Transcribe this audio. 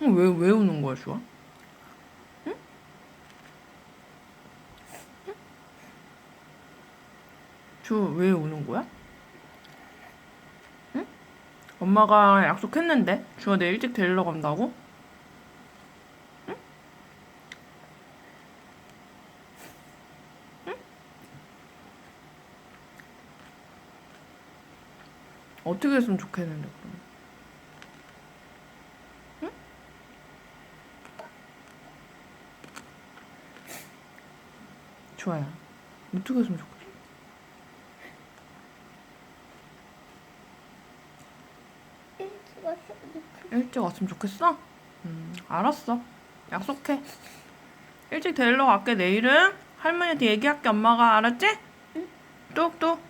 어, 왜, 왜 우는 거야, 주아? 응? 응? 주아, 왜 우는 거야? 응? 엄마가 약속했는데? 주아 내일 일찍 데리러 간다고? 응? 응? 어떻게 했으면 좋겠는데, 그럼? 좋아요. 어떻게 했으면 좋겠어? 일찍 왔으면 좋겠어. 일찍 왔으면 좋겠어? 음, 알았어. 약속해. 일찍 데리러 갈게, 내일은. 할머니한테 얘기할게, 엄마가. 알았지? 뚝뚝.